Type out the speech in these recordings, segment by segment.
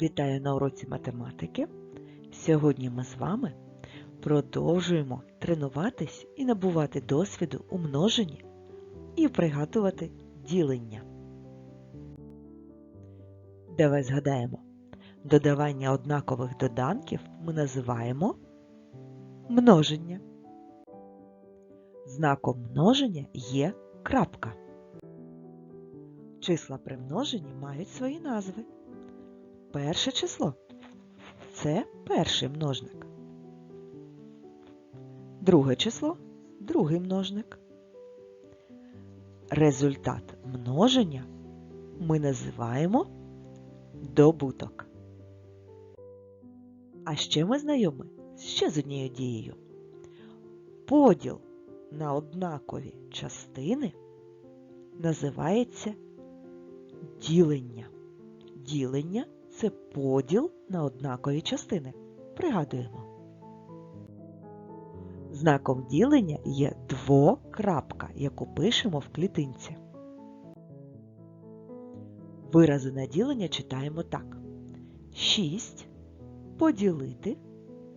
Вітаю на уроці математики. Сьогодні ми з вами продовжуємо тренуватись і набувати досвіду у множенні і пригадувати ділення. Давай згадаємо, додавання однакових доданків ми називаємо множення. Знаком множення є крапка. Числа при множенні мають свої назви. Перше число це перший множник. Друге число другий множник. Результат множення ми називаємо добуток. А ще ми знайомі ще з однією дією. Поділ на однакові частини називається ділення. Ділення це поділ на однакові частини. Пригадуємо. Знаком ділення є двокрапка, яку пишемо в клітинці. Вирази на ділення читаємо так. 6 поділити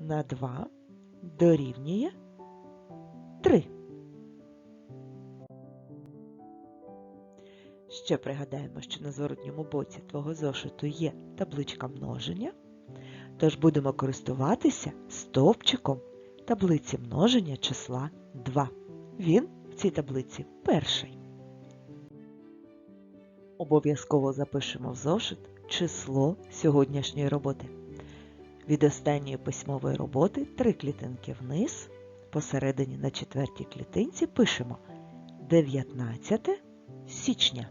на 2 дорівнює 3. Ще пригадаємо, що на зворотньому боці твого зошиту є табличка множення, тож будемо користуватися стовпчиком таблиці множення числа 2. Він в цій таблиці перший. Обов'язково запишемо в зошит число сьогоднішньої роботи. Від останньої письмової роботи три клітинки вниз, посередині на четвертій клітинці пишемо 19 січня.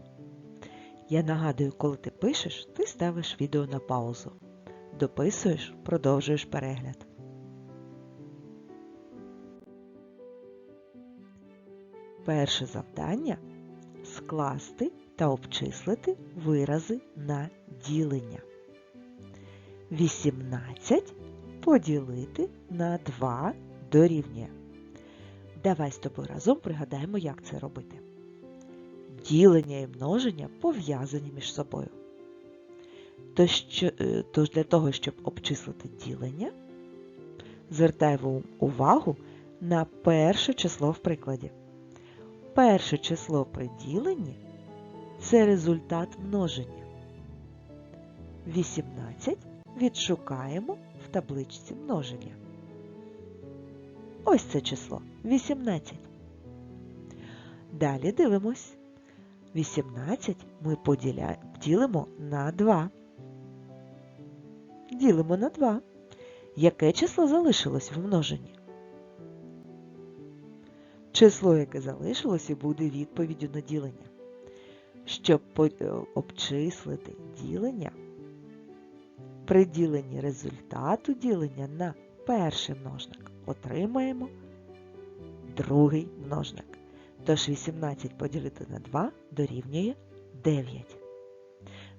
Я нагадую, коли ти пишеш, ти ставиш відео на паузу. Дописуєш, продовжуєш перегляд. Перше завдання скласти та обчислити вирази на ділення. 18 поділити на 2 дорівнює. Давай з тобою разом пригадаємо, як це робити. Ділення і множення пов'язані між собою. Тож, тож для того, щоб обчислити ділення, звертаємо увагу на перше число в прикладі. Перше число при діленні це результат множення. 18 відшукаємо в табличці множення. Ось це число 18. Далі дивимось. 18 ми ділимо на 2. Ділимо на 2. Яке число залишилось в множенні? Число, яке залишилось, і буде відповіддю на ділення. Щоб обчислити ділення, при діленні результату ділення на перший множник отримаємо другий множник. Тож 18 поділити на 2 дорівнює 9.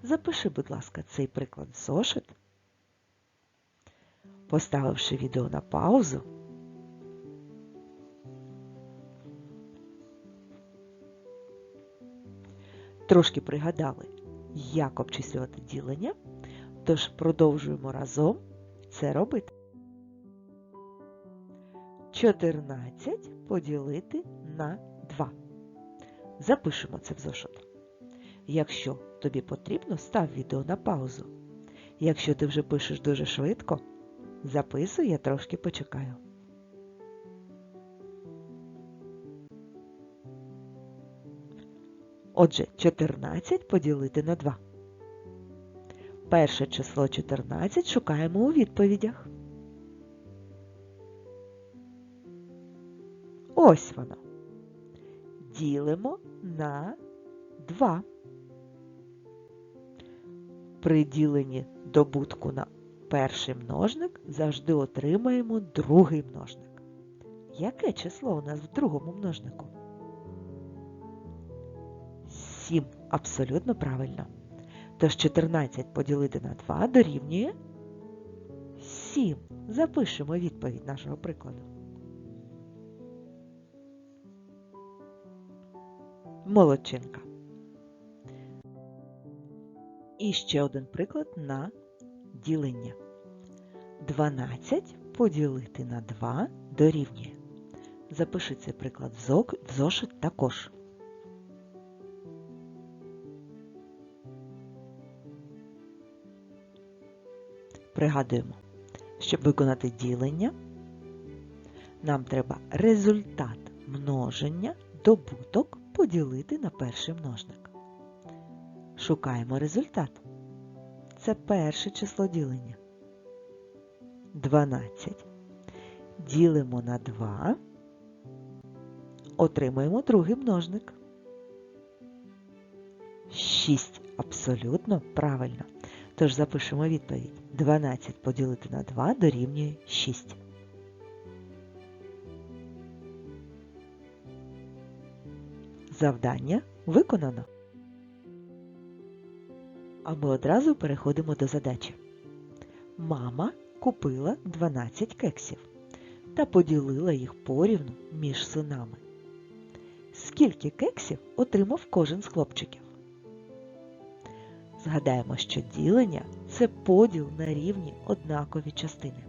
Запиши, будь ласка, цей приклад в зошит, поставивши відео на паузу. Трошки пригадали, як обчислювати ділення, тож продовжуємо разом це робити. 14 поділити на 2. Запишемо це в зошит. Якщо тобі потрібно, став відео на паузу. Якщо ти вже пишеш дуже швидко, записуй, я трошки почекаю. Отже, 14 поділити на 2. Перше число 14 шукаємо у відповідях. Ось воно. Ділимо на 2. При діленні добутку на перший множник завжди отримаємо другий множник. Яке число у нас в другому множнику? 7. Абсолютно правильно. Тож 14 поділити на 2 дорівнює 7. Запишемо відповідь нашого прикладу. Молодчинка. І ще один приклад на ділення. 12 поділити на 2 дорівнює. Запиши цей приклад в зошит також. Пригадуємо, щоб виконати ділення, нам треба результат множення добуток поділити на перший множник. Шукаємо результат. Це перше число ділення. 12. Ділимо на 2. Отримаємо другий множник. 6. Абсолютно правильно. Тож запишемо відповідь. 12 поділити на 2 дорівнює 6. Завдання виконано. А ми одразу переходимо до задачі. Мама купила 12 кексів та поділила їх порівну між синами. Скільки кексів отримав кожен з хлопчиків? Згадаємо, що ділення це поділ на рівні однакові частини.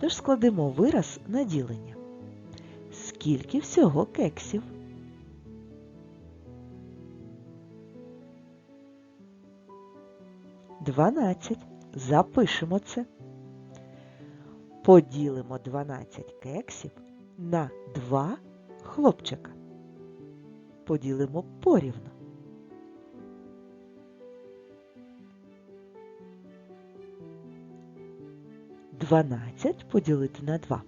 Тож складемо вираз на ділення. Скільки всього кексів? Дванадцять. Запишемо це. Поділимо 12 кексів на 2 хлопчика. Поділимо порівну. Дванадцять поділити на 2.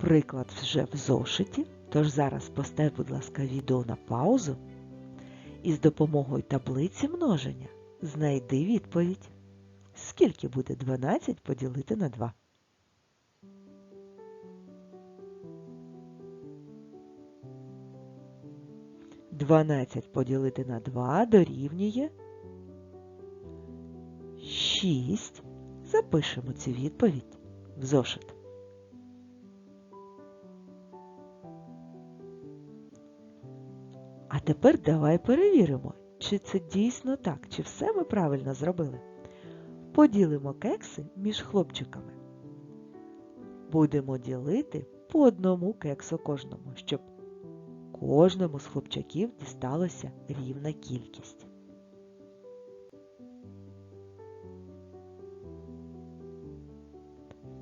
Приклад вже в зошиті, тож зараз постав, будь ласка, відео на паузу і з допомогою таблиці множення знайди відповідь. Скільки буде 12 поділити на 2? Дванадцять поділити на 2 дорівнює 6. Запишемо цю відповідь в зошит. А тепер давай перевіримо, чи це дійсно так, чи все ми правильно зробили. Поділимо кекси між хлопчиками. Будемо ділити по одному кексу кожному, щоб кожному з хлопчаків дісталося рівна кількість.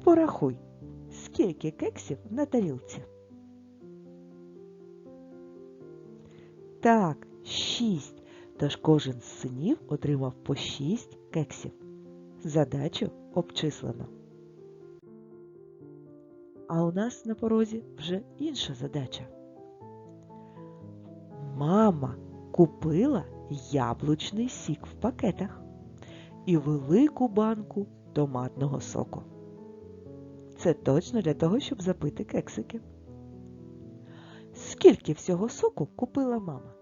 Порахуй, скільки кексів на тарілці. Так, шість. Тож кожен з синів отримав по шість кексів. Задачу обчислено. А у нас на порозі вже інша задача. Мама купила яблучний сік в пакетах і велику банку томатного соку. Це точно для того, щоб запити кексики. Скільки всього соку купила мама?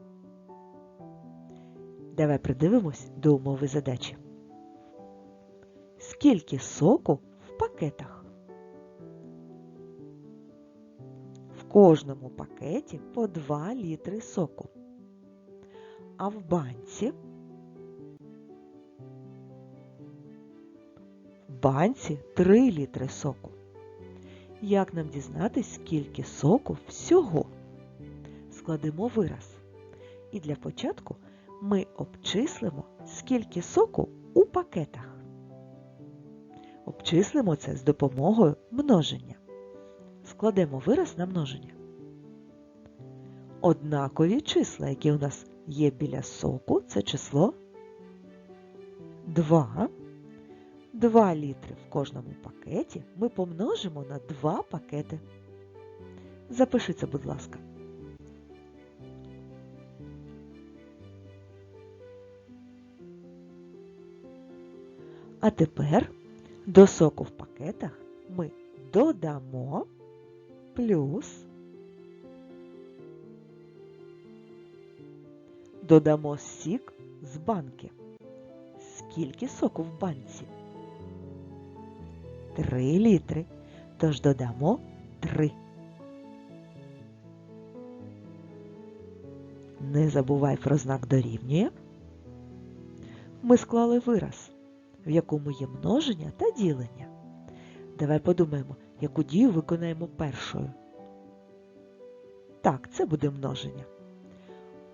Давай придивимось до умови задачі. Скільки соку в пакетах? В кожному пакеті по 2 літри соку. А в банці в банці 3 літри соку. Як нам дізнатись, скільки соку всього? Складемо вираз. І для початку ми обчислимо, скільки соку у пакетах. Обчислимо це з допомогою множення. Складемо вираз на множення. Однакові числа, які у нас є біля соку, це число 2. 2 літри в кожному пакеті ми помножимо на 2 пакети. Запиши це, будь ласка. А тепер до соку в пакетах ми додамо плюс додамо сік з банки. Скільки соку в банці? 3 літри. Тож додамо 3. Не забувай про знак дорівнює. ми склали вираз, в якому є множення та ділення. Давай подумаємо, яку дію виконаємо першою. Так, це буде множення.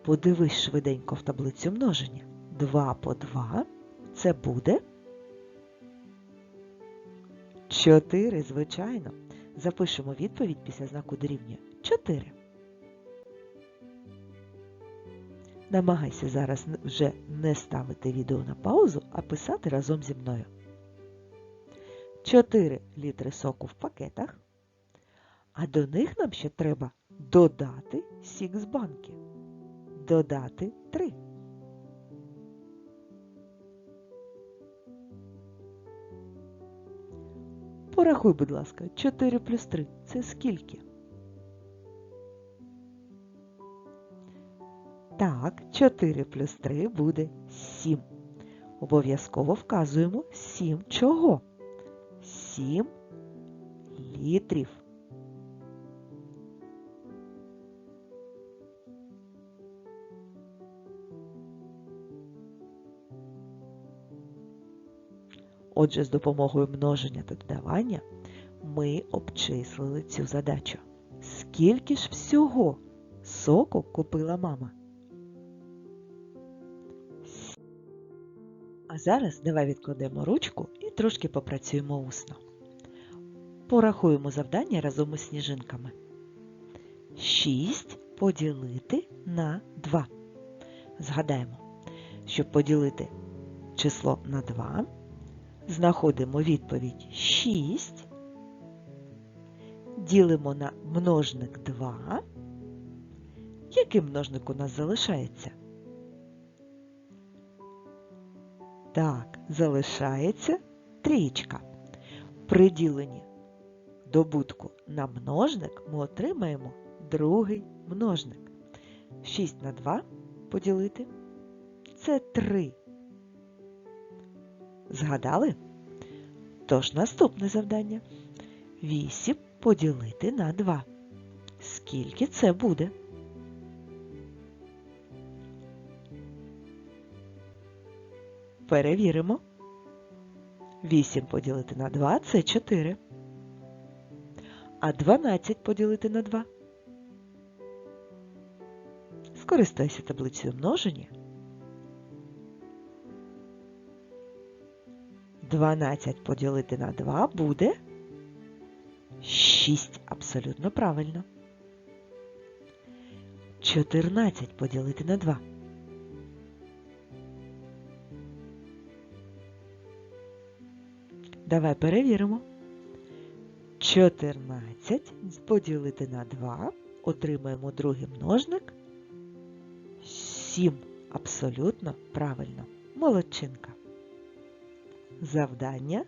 Подивись швиденько в таблицю множення. 2 по 2 це буде 4, звичайно. Запишемо відповідь після знаку дорівнює 4. Намагайся зараз вже не ставити відео на паузу, а писати разом зі мною. 4 літри соку в пакетах, а до них нам ще треба додати сік з банки. Додати 3. Порахуй, будь ласка, 4 плюс 3 це скільки? Так, 4 плюс 3 буде 7. Обов'язково вказуємо 7 чого? 7 літрів. Отже, з допомогою множення та додавання ми обчислили цю задачу. Скільки ж всього соку купила мама? А зараз давай відкладемо ручку і трошки попрацюємо усно. Порахуємо завдання разом із сніжинками. 6 поділити на 2. Згадаємо, щоб поділити число на 2, знаходимо відповідь 6, ділимо на множник 2. Який множник у нас залишається? Так, залишається трієчка. При діленні добутку на множник ми отримаємо другий множник. 6 на 2 поділити це 3. Згадали? Тож наступне завдання. 8 поділити на 2. Скільки це буде? Перевіримо. 8 поділити на 2 це 4. А 12 поділити на 2. Скористайся таблицею множення. 12 поділити на 2 буде 6. Абсолютно правильно. 14 поділити на 2. Давай перевіримо. 14 поділити на 2. Отримаємо другий множник. 7. Абсолютно правильно. Молодчинка. Завдання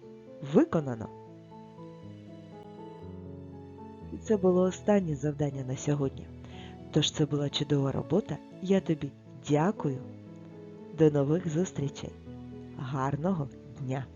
виконано. І це було останнє завдання на сьогодні. Тож це була чудова робота. Я тобі дякую. До нових зустрічей. Гарного дня!